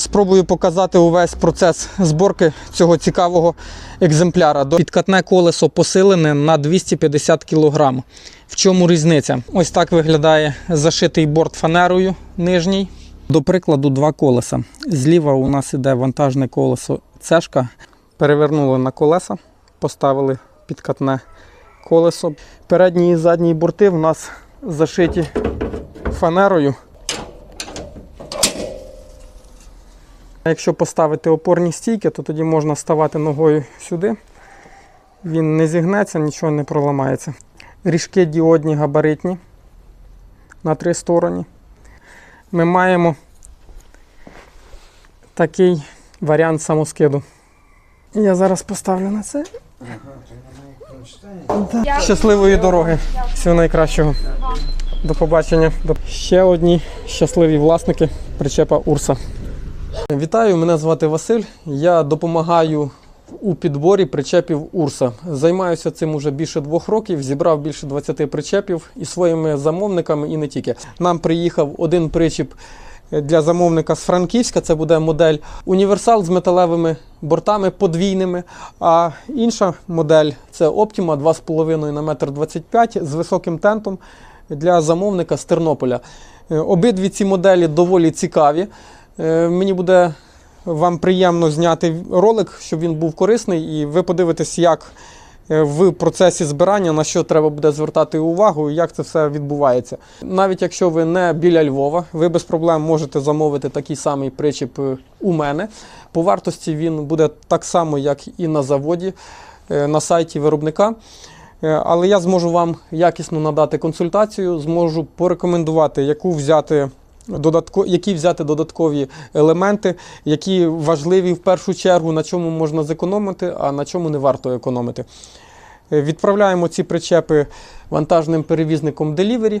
Спробую показати увесь процес зборки цього цікавого екземпляра. Підкатне колесо посилене на 250 кг. В чому різниця? Ось так виглядає зашитий борт фанерою нижній. До прикладу, два колеса. Зліва у нас іде вантажне колесо цешка. Перевернули на колеса, поставили підкатне колесо. Передні і задні борти в нас зашиті фанерою. Якщо поставити опорні стійки, то тоді можна ставати ногою сюди. Він не зігнеться, нічого не проламається. Ріжки діодні габаритні на три сторони. Ми маємо такий варіант самоскиду. Я зараз поставлю на це. Да. Щасливої дороги. Всього найкращого. До побачення. До- Ще одні щасливі власники причепа Урса. Вітаю, мене звати Василь. Я допомагаю у підборі причепів Урса. Займаюся цим уже більше двох років, зібрав більше 20 причепів і своїми замовниками, і не тільки. Нам приїхав один причіп для замовника з Франківська. Це буде модель універсал з металевими бортами подвійними. А інша модель це Optima 2,5 на 1,25 м з високим тентом для замовника з Тернополя. Обидві ці моделі доволі цікаві. Е, Мені буде вам приємно зняти ролик, щоб він був корисний, і ви подивитесь, як е, в процесі збирання на що треба буде звертати увагу і як це все відбувається. Навіть якщо ви не біля Львова, ви без проблем можете замовити такий самий причіп е, у мене. По вартості він буде так само, як і на заводі, на сайті виробника. Але я зможу вам якісно надати консультацію, зможу порекомендувати, яку взяти додатко, які взяти додаткові елементи, які важливі в першу чергу, на чому можна зекономити, а на чому не варто економити. Е, Відправляємо ці причепи вантажним перевізником Delivery.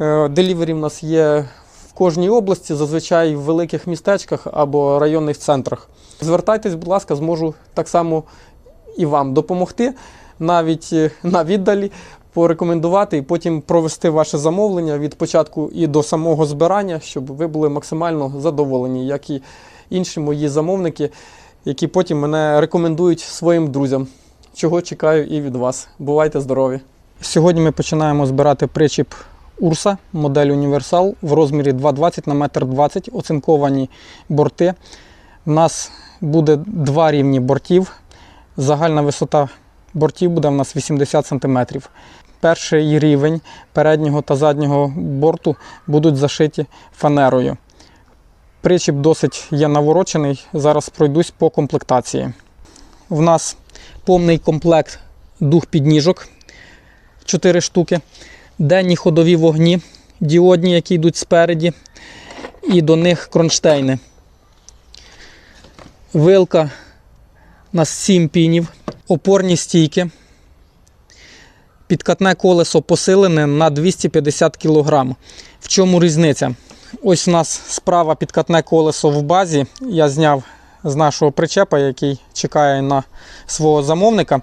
Е, Delivery в нас є в кожній області, зазвичай в великих містечках або районних центрах. Звертайтесь, будь ласка, зможу так само і вам допомогти, навіть е, на віддалі, порекомендувати і потім провести ваше замовлення від початку і до самого збирання, щоб ви були максимально задоволені, як і інші мої замовники, які потім мене рекомендують своїм друзям. Чого чекаю і від вас. Бувайте здорові! Сьогодні ми починаємо збирати причіп Урса, модель Універсал в розмірі 2,20 на 1,20 м, оцинковані борти. У нас буде два рівні бортів. Загальна висота бортів буде в нас 80 см. Перший рівень переднього та заднього борту будуть зашиті фанерою. Причіп досить є наворочений. Зараз пройдусь по комплектації. В нас повний комплект дух підніжок 4 штуки, денні ходові вогні, діодні, які йдуть спереді, і до них кронштейни. Вилка у нас 7 пінів, опорні стійки. Підкатне колесо посилене на 250 кг. В чому різниця? Ось у нас справа підкатне колесо в базі. Я зняв з нашого причепа, який чекає на свого замовника.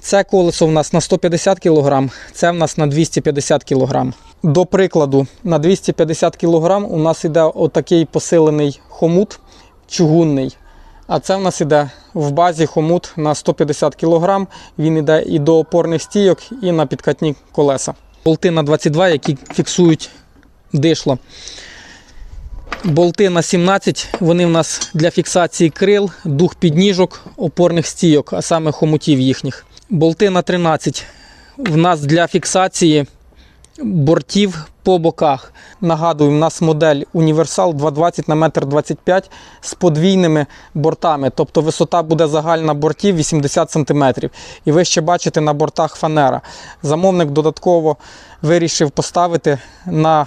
Це колесо в нас на 150 кг, це в нас на 250 кг. До прикладу, на 250 кг у нас іде отакий посилений хомут чугунний. А це в нас іде в базі хомут на 150 кг. Він іде і до опорних стійок, і на підкатні колеса. Болти на 22, які фіксують дишло. Болти на 17, вони в нас для фіксації крил, дух підніжок, опорних стійок, а саме хомутів їхніх. Болти на 13 в нас для фіксації бортів по боках. Нагадую, у нас модель Універсал 220 на 1,25 м з подвійними бортами. Тобто висота буде загальна бортів 80 см. І ви ще бачите на бортах фанера. Замовник додатково вирішив поставити на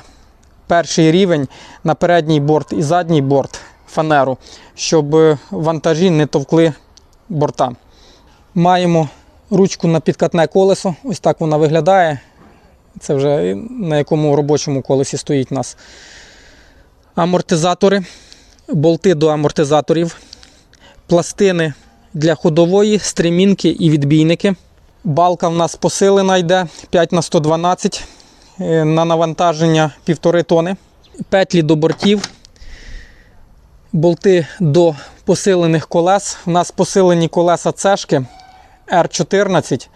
перший рівень на передній борт і задній борт фанеру, щоб вантажі не товкли борта. Маємо ручку на підкатне колесо. Ось так вона виглядає. Це вже на якому робочому колесі стоїть у нас. Амортизатори, болти до амортизаторів, пластини для ходової, стремінки і відбійники. Балка в нас посилена йде 5 на 112 е, на навантаження 1,5 тони. Петлі до бортів, болти до посилених колес. У нас посилені колеса цешки R14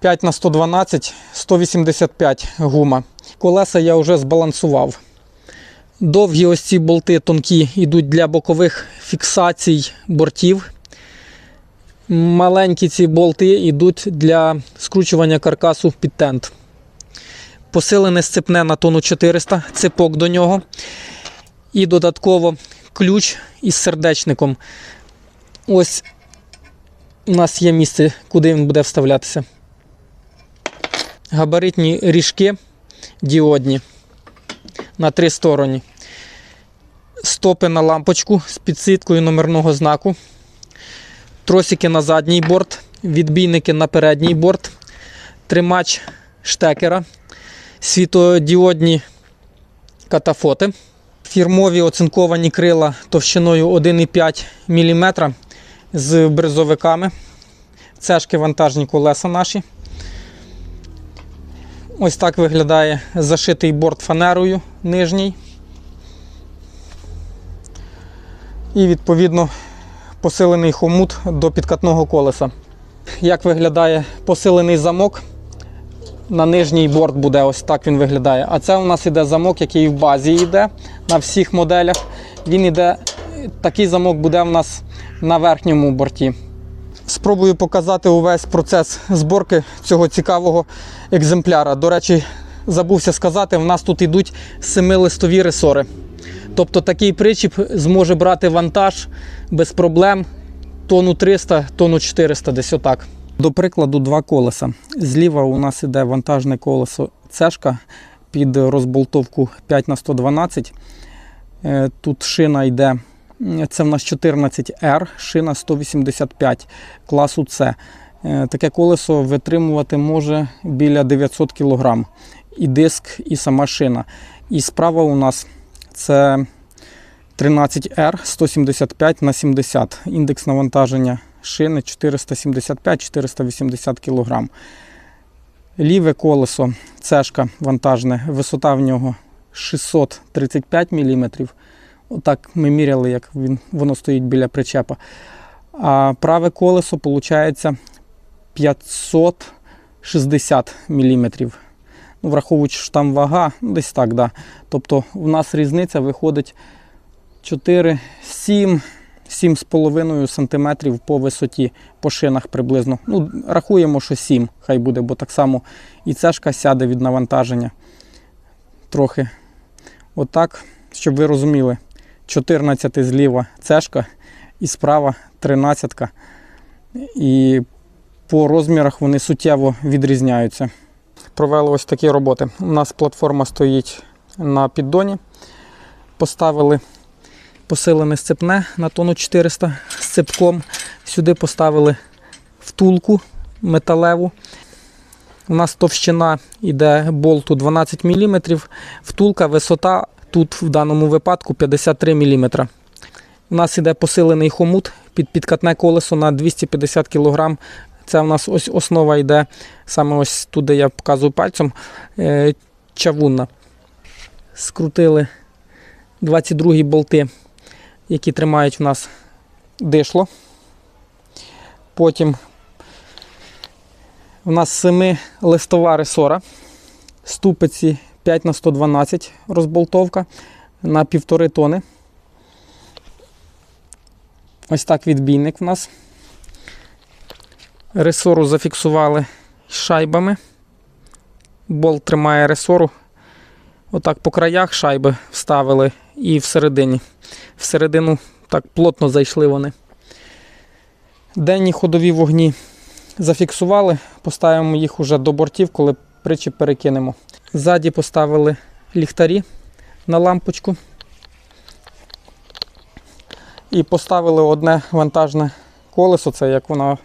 5 на 112 185 гума. Колеса я вже збалансував. Довгі ось ці болти тонкі йдуть для бокових фіксацій бортів. Маленькі ці болти йдуть для скручування каркасу під тент. Посилене сцепне на тонну 400, цепок до нього. І додатково ключ із сердечником. Ось у нас є місце, куди він буде вставлятися. Габаритні ріжки діодні на три стороні. Стопи на лампочку з підсвіткою номерного знаку. Тросики на задній борт, відбійники на передній борт, тримач штекера, світодіодні катафоти, фірмові оцинковані крила товщиною 1,5 мм з бризовиками. Цешки вантажні колеса наші. Ось так виглядає зашитий борт фанерою нижній. І відповідно посилений хомут до підкатного колеса. Як виглядає посилений замок? На нижній борт буде ось так він виглядає. А це у нас іде замок, який в базі йде на всіх моделях. Він іде, такий замок буде у нас на верхньому борті. Спробую показати увесь процес зборки цього цікавого екземпляра. До речі, забувся сказати, в нас тут йдуть семилистові ресори. Тобто такий причіп зможе брати вантаж без проблем тонну 300, тонну 400, десь отак. До прикладу, два колеса. Зліва у нас іде вантажне колесо цешка під розболтовку 5 на 112. Е, Тут шина йде, це в нас 14R, шина 185 класу С. Е, Таке колесо витримувати може біля 900 кг. І диск, і сама шина. І справа у нас це 13R 175 на 70. Індекс навантаження шини 475-480 кг. Ліве колесо, цешка вантажне, висота в нього 635 мм. Отак ми міряли, як він, воно стоїть біля причепа. А праве колесо виходить 560 мм. Ну, враховуючи, що там вага, ну, десь так, да. Тобто у нас різниця виходить 4, 7, 7,5 см по висоті, по шинах приблизно. Ну, рахуємо, що 7, хай буде, бо так само і цешка сяде від навантаження трохи. Отак, щоб ви розуміли, 14 зліва цешка і справа 13. І по розмірах вони суттєво відрізняються. Провели ось такі роботи. У нас платформа стоїть на піддоні. Поставили посилене сцепне на тонну 400 з цепком. Сюди поставили втулку металеву. У нас товщина йде болту 12 мм, втулка, висота тут в даному випадку 53 мм. У нас йде посилений хомут під підкатне колесо на 250 кг. Це у нас ось основа йде саме ось туди я показую пальцем е, чавунна. Скрутили 22 болти, які тримають в нас дишло. Потім у нас 7 листова ресора, ступиці 5 на 112 розболтовка на півтори тони. Ось так відбійник в нас. Ресору зафіксували шайбами. Болт тримає ресору. Отак по краях шайби вставили і всередині. Всередину так плотно зайшли вони. Денні ходові вогні зафіксували, поставимо їх уже до бортів, коли причіп перекинемо. Ззаді поставили ліхтарі на лампочку. І поставили одне вантажне колесо, це як воно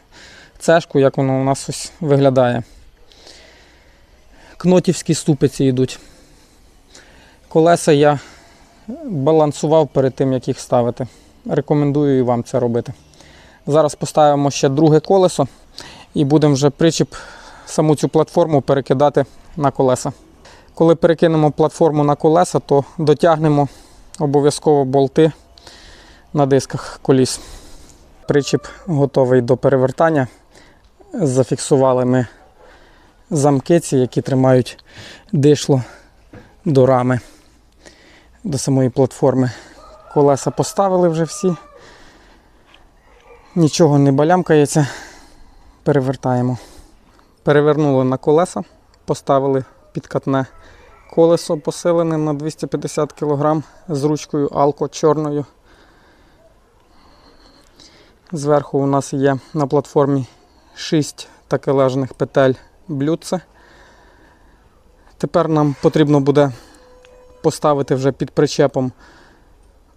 цешку, як воно у нас ось виглядає. Кнотівські ступиці йдуть. Колеса я балансував перед тим, як їх ставити. Рекомендую і вам це робити. Зараз поставимо ще друге колесо і будемо вже причіп, саму цю платформу перекидати на колеса. Коли перекинемо платформу на колеса, то дотягнемо обов'язково болти на дисках коліс. Причіп готовий до перевертання. Зафіксували ми замки, ці, які тримають дишло до рами, до самої платформи. Колеса поставили вже всі. Нічого не балямкається. Перевертаємо. Перевернули на колеса, поставили підкатне колесо посилене на 250 кг з ручкою Алко чорною. Зверху у нас є на платформі 6 такележних петель блюдце. Тепер нам потрібно буде поставити вже під причепом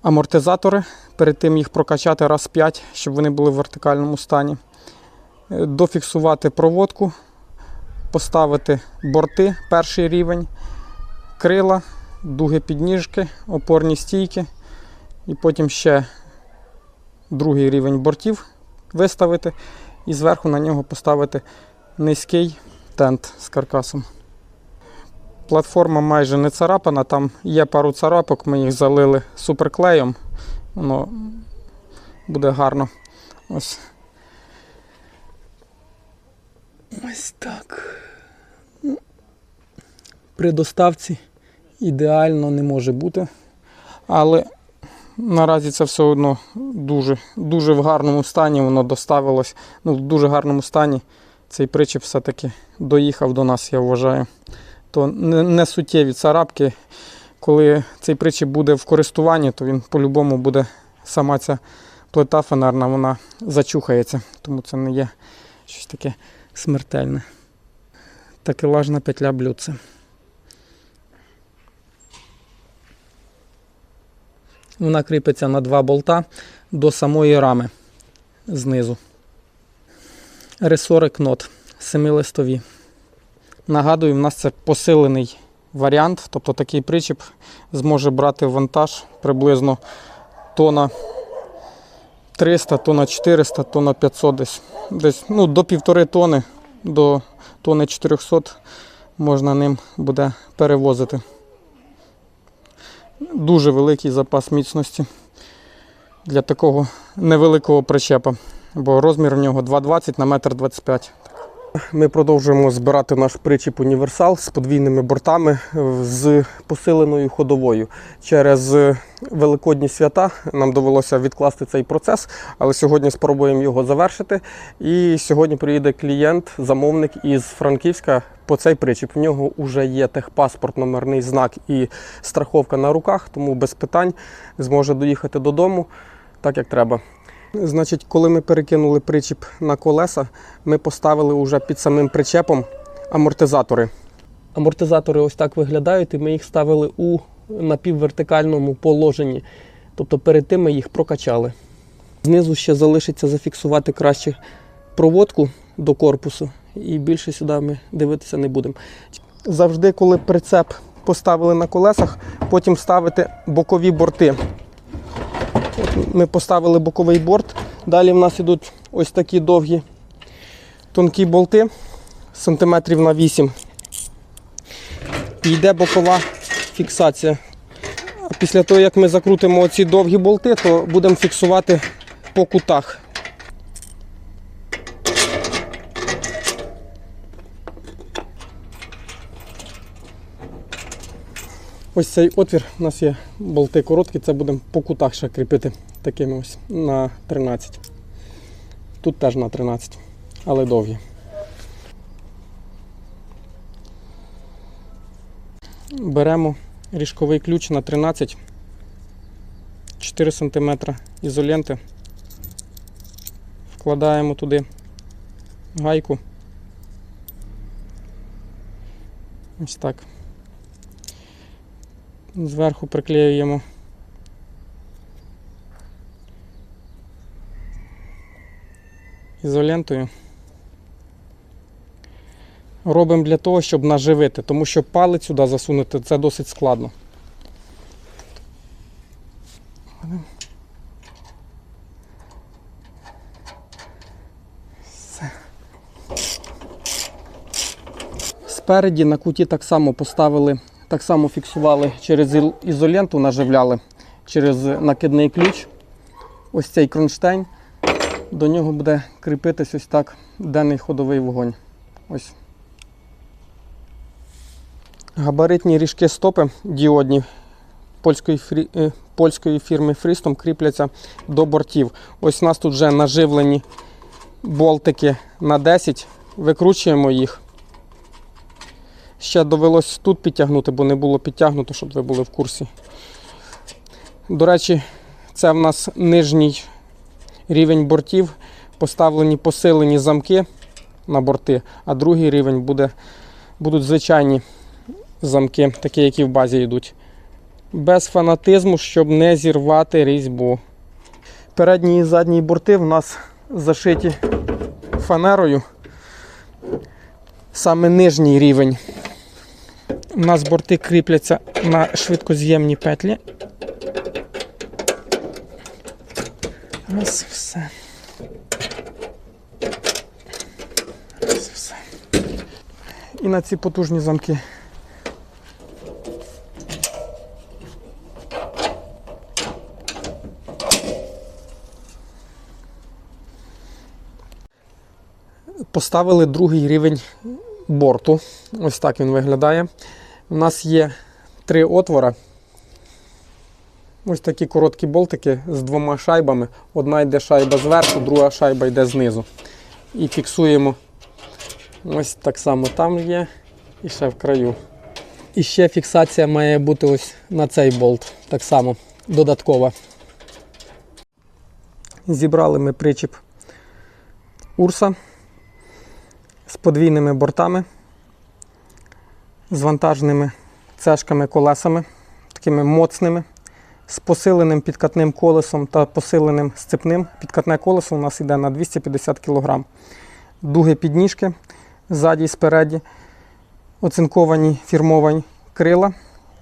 амортизатори, перед тим їх прокачати раз 5, щоб вони були в вертикальному стані. Дофіксувати проводку, поставити борти перший рівень, крила, дуги підніжки, опорні стійки, і потім ще другий рівень бортів виставити і зверху на нього поставити низький тент з каркасом. Платформа майже не царапана, там є пару царапок, ми їх залили суперклеєм. Воно буде гарно. Ось. Ось так. При доставці ідеально не може бути. Але наразі це все одно дуже, дуже в гарному стані воно доставилось. Ну, в дуже гарному стані цей причіп все-таки доїхав до нас, я вважаю. То не, суттєві царапки. Коли цей причіп буде в користуванні, то він по-любому буде сама ця плита фанерна, вона зачухається, тому це не є щось таке смертельне. Такелажна петля блюдце. Вона кріпиться на два болта до самої рами знизу. Ресори кнот семилистові. Нагадую, в нас це посилений варіант, тобто такий причіп зможе брати вантаж приблизно тона 300, тона 400, тона 500 десь. десь ну, до півтори тони, до тони 400 можна ним буде перевозити. Дуже великий запас міцності для такого невеликого причепа, бо розмір в нього 2,20 на 1,25 м. Ми продовжуємо збирати наш причіп універсал з подвійними бортами з посиленою ходовою. Через великодні свята нам довелося відкласти цей процес, але сьогодні спробуємо його завершити. І сьогодні приїде клієнт, замовник із Франківська по цей причіп. В нього вже є техпаспорт, номерний знак і страховка на руках, тому без питань зможе доїхати додому так, як треба. Значить, коли ми перекинули причіп на колеса, ми поставили уже під самим причепом амортизатори. Амортизатори ось так виглядають, і ми їх ставили у напіввертикальному положенні. Тобто перед тим ми їх прокачали. Знизу ще залишиться зафіксувати краще проводку до корпусу, і більше сюди ми дивитися не будемо. Завжди, коли прицеп поставили на колесах, потім ставити бокові борти. Ми поставили боковий борт. Далі в нас йдуть ось такі довгі тонкі болти сантиметрів на 8. І йде бокова фіксація. Після того, як ми закрутимо оці довгі болти, то будемо фіксувати по кутах. Ось цей отвір, у нас є болти короткі, це будемо по кутах ще кріпити такими ось на 13. Тут теж на 13, але довгі. Беремо ріжковий ключ на 13, 4 см ізоленти, вкладаємо туди гайку. Ось так. Зверху приклеюємо ізолентою. Робимо для того, щоб наживити, тому що палець сюди засунути це досить складно. Все. Спереді на куті так само поставили, так само фіксували через ізоленту, наживляли через накидний ключ. ось цей кронштейн. До нього буде кріпитись ось так денний ходовий вогонь. Ось. Габаритні ріжки стопи діодні польської, фрі... е, польської фірми Фрістом кріпляться до бортів. Ось у нас тут вже наживлені болтики на 10. Викручуємо їх. Ще довелось тут підтягнути, бо не було підтягнуто, щоб ви були в курсі. До речі, це в нас нижній рівень бортів, поставлені посилені замки на борти, а другий рівень буде, будуть звичайні замки, такі, які в базі йдуть. Без фанатизму, щоб не зірвати різьбу. Передні і задні борти в нас зашиті фанерою. Саме нижній рівень. У нас борти кріпляться на швидкоз'ємні петлі. Раз, все. Раз, все. І на ці потужні замки. Поставили другий рівень борту. Ось так він виглядає. У нас є три отвора. Ось такі короткі болтики з двома шайбами. Одна йде шайба зверху, друга шайба йде знизу. І фіксуємо. Ось так само там є і ще в краю. І ще фіксація має бути ось на цей болт. Так само додаткова. Зібрали ми причіп Урса з подвійними бортами, з вантажними цешками колесами, такими моцними, з посиленим підкатним колесом та посиленим сцепним. Підкатне колесо у нас йде на 250 кг. Дуги підніжки ззаді і спереді, оцинковані фірмовані крила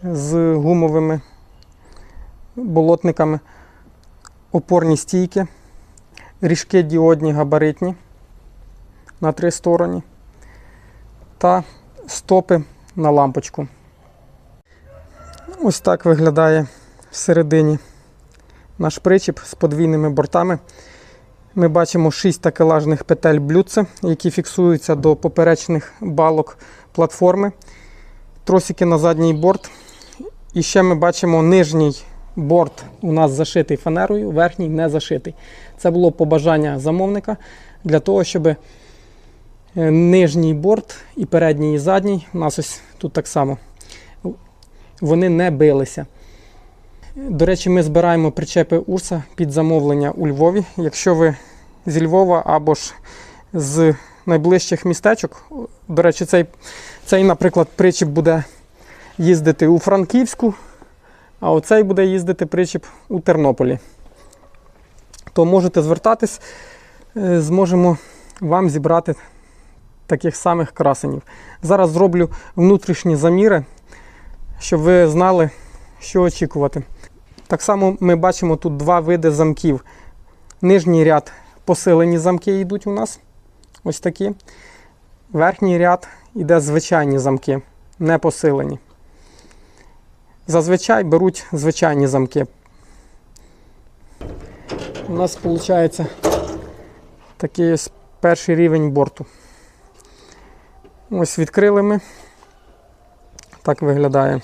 з гумовими болотниками, опорні стійки, ріжки діодні габаритні на три стороні та стопи на лампочку. Ось так виглядає всередині наш причіп з подвійними бортами. Ми бачимо 6 такелажних петель блюдце, які фіксуються до поперечних балок платформи, тросики на задній борт. І ще ми бачимо нижній борт у нас зашитий фанерою, верхній не зашитий. Це було побажання замовника для того, щоб нижній борт і передній і задній, у нас ось тут так само, вони не билися. До речі, ми збираємо причепи Урса під замовлення у Львові. Якщо ви зі Львова або ж з найближчих містечок, до речі, цей, цей наприклад, причіп буде їздити у Франківську, а оцей буде їздити причіп у Тернополі. То можете звертатись, е, зможемо вам зібрати таких самих красенів. Зараз зроблю внутрішні заміри, щоб ви знали, що очікувати. Так само ми бачимо тут два види замків. Нижній ряд посилені замки йдуть у нас. Ось такі. Верхній ряд іде звичайні замки, не посилені. Зазвичай беруть звичайні замки. У нас виходить такий ось перший рівень борту. Ось відкрили ми. Так виглядає.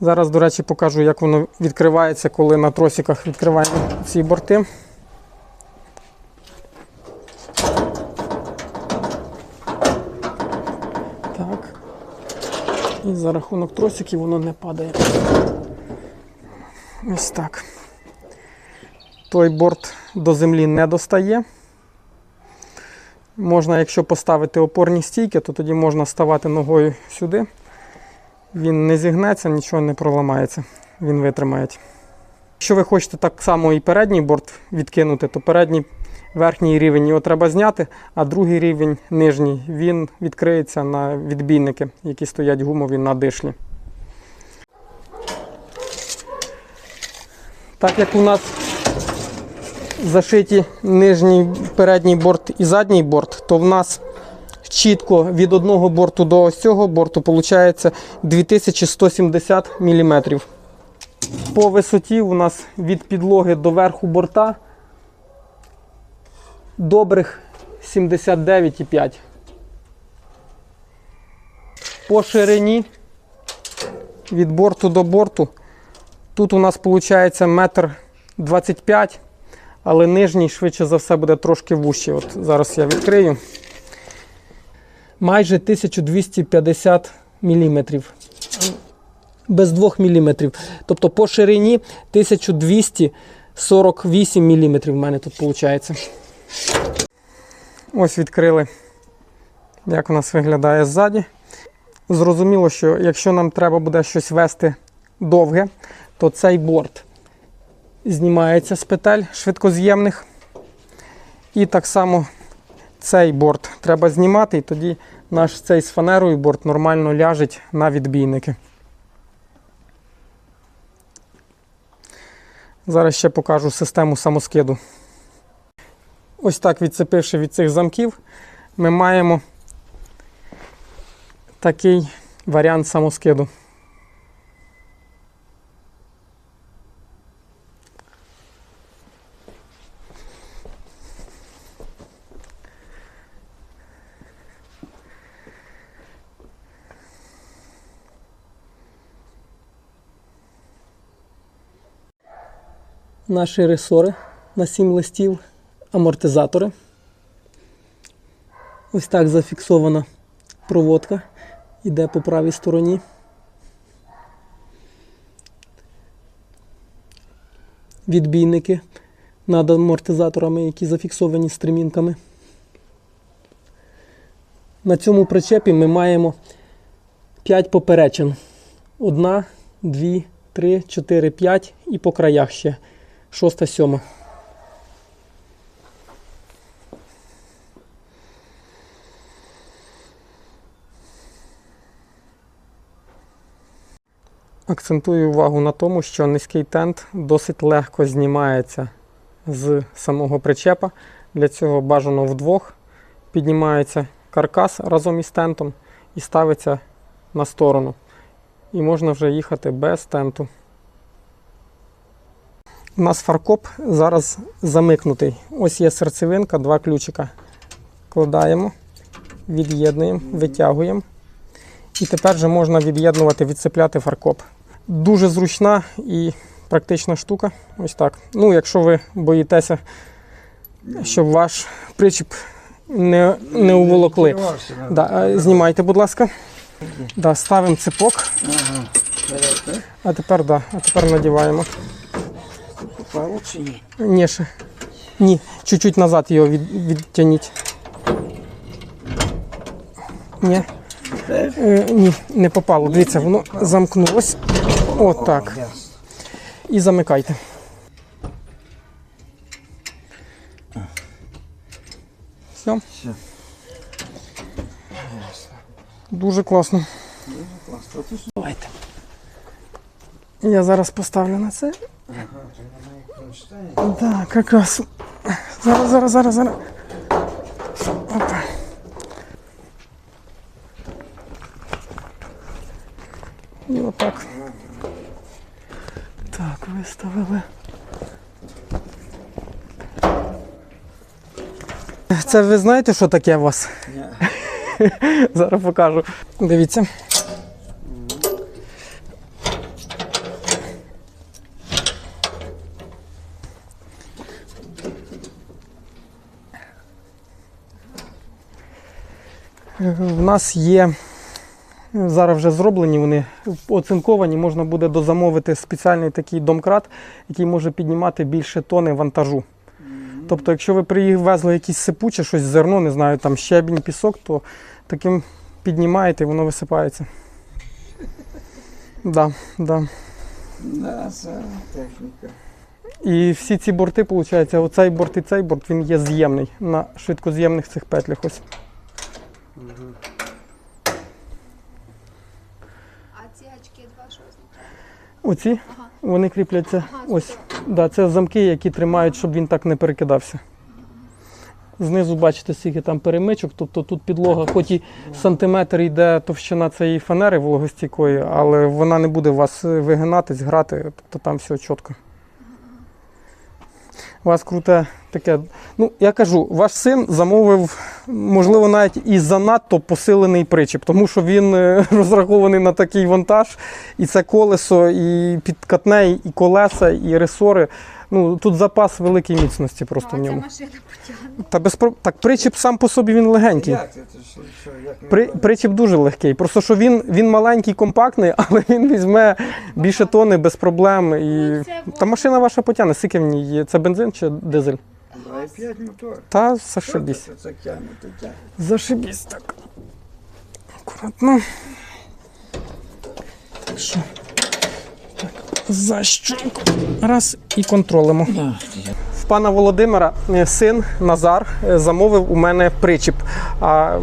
Зараз, до речі, покажу, як воно відкривається, коли на тросиках відкриваємо ці борти. Так. І за рахунок тросиків воно не падає. Ось так. Той борт до землі не достає. Можна, якщо поставити опорні стійки, то тоді можна ставати ногою сюди. Він не зігнеться, нічого не проламається, він витримає. Якщо ви хочете так само і передній борт відкинути, то передній верхній рівень його треба зняти, а другий рівень нижній він відкриється на відбійники, які стоять гумові на дишлі. Так як у нас зашиті нижній передній борт і задній борт, то в нас чітко від одного борту до ось цього борту виходить 2170 мм. По висоті у нас від підлоги до верху борта добрих 79,5. По ширині від борту до борту. Тут у нас виходить метр 25, але нижній швидше за все буде трошки вужчий. От зараз я відкрию. Майже 1250 мм. Без 2 мм. Тобто по ширині 1248 мм в мене тут виходить. Ось відкрили, як у нас виглядає ззаді. Зрозуміло, що якщо нам треба буде щось вести довге, то цей борт знімається з петель швидкоз'ємних. І так само цей борт треба знімати, і тоді наш цей з фанерою борт нормально ляжить на відбійники. Зараз ще покажу систему самоскиду. Ось так відцепивши від цих замків, ми маємо такий варіант самоскиду. Наші ресори на 7 листів, амортизатори. Ось так зафіксована проводка йде по правій стороні. Відбійники над амортизаторами, які зафіксовані стремінками. На цьому причепі ми маємо 5 поперечин. Одна, дві, три, чотири, п'ять і по краях ще шоста, сьома. Акцентую увагу на тому, що низький тент досить легко знімається з самого причепа. Для цього бажано вдвох. Піднімається каркас разом із тентом і ставиться на сторону. І можна вже їхати без тенту. У нас фаркоп зараз замикнутий. Ось є серцевинка, два ключика. Кладаємо, від'єднуємо, витягуємо. І тепер вже можна від'єднувати, відцепляти фаркоп. Дуже зручна і практична штука. Ось так. Ну, якщо ви боїтеся, щоб ваш причіп не, не уволокли. Да, знімайте, будь ласка. Да, ставимо ципок. А тепер, да, а тепер надіваємо. Попало чи ні? Ні, ще. Ні, чуть-чуть назад його від, відтягніть. Ні. Е, ні, не попало. Дивіться, воно замкнулось. Отак. І замикайте. Все. Все. Дуже класно. Класно. Давайте. Я зараз поставлю на це. Так, якраз. Зараз, зараз, зараз, зараз. Опа. І отак. Так, виставили. Це ви знаєте, що таке у вас? Ні. Зараз покажу. Дивіться. В нас є зараз вже зроблені, вони оцинковані, можна буде дозамовити спеціальний такий домкрат, який може піднімати більше тони вантажу. Тобто, якщо ви привезли якісь сипуче, щось зерно, не знаю, там щебінь, пісок, то таким піднімаєте і воно висипається. Да, да. Да, техніка. І всі ці борти, виходить, оцей борт і цей борт, він є з'ємний на швидкоз'ємних цих петлях. Ось. А ці гачки два що означають? Оці Ага. вони кріпляться. Ага, Ось. Да, це замки, які тримають, щоб він так не перекидався. Знизу бачите, скільки там перемичок, тобто тут підлога, хоч і сантиметр йде товщина цієї фанери вологостійкої, але вона не буде вас вигинатись, грати, тобто там все чітко. Вас круте таке. Ну, я кажу, ваш син замовив, можливо, навіть і занадто посилений причіп, тому що він е, розрахований на такий вантаж, і це колесо, і підкатне, і колеса, і ресори. Ну, тут запас великої міцності просто в Ну, ньому. машина потягне. Та без про- так причіп сам по собі він легенький. Як це? Що, що, як При, причіп дуже легкий. Просто що він, він маленький, компактний, але він візьме більше тони без проблем. І... Ну, це Та машина ваша потягне, скільки в ній є? Це бензин чи дизель? 2,5 мотор. Та Що зашибісь. Це, це тягне, то тягне. Зашибісь так. Акуратно. Так що. За щуку. Раз і контролимо. В пана Володимира е, син Назар е, замовив у мене причіп. А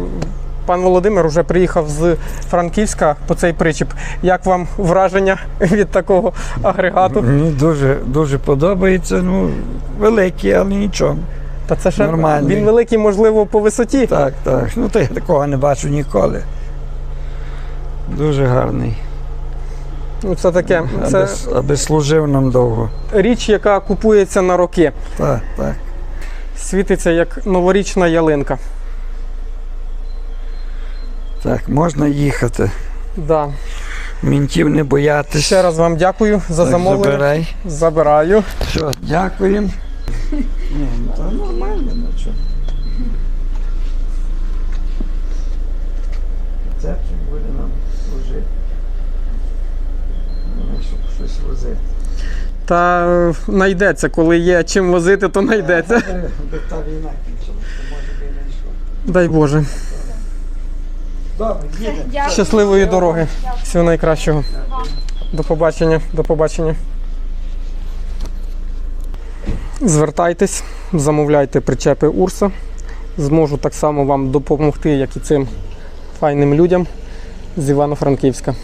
пан Володимир вже приїхав з Франківська по цей причіп. Як вам враження від такого агрегату? Мені дуже, дуже подобається. Ну, великий, але нічого. Та це ще Нормальний. він великий, можливо, по висоті. Так, так. Ну, то я такого не бачу ніколи. Дуже гарний. Ну, Це таке. Це Аби, аби служив нам довго. річ, яка купується на роки. Так, так. Світиться як новорічна ялинка. Так, можна їхати. Да. Мінтів не боятись. Ще раз вам дякую за Так, замовлення. Забирай. Забираю. Все, дякуємо. Ні, ну то нормально, ну що. Цепчик буде нам служити. Ну, щоб щось возити. Та е, знайдеться, коли є чим возити, то знайдеться. Аби та війна кінчилась, то може би не йшло. Дай Боже. Добре, їдемо. Дякую. Щасливої дороги. Всього найкращого. До побачення. До побачення. Звертайтесь, замовляйте причепи Урса. Зможу так само вам допомогти, як і цим файним людям з Івано-Франківська.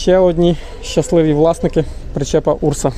Ще одні щасливі власники причепа Урса.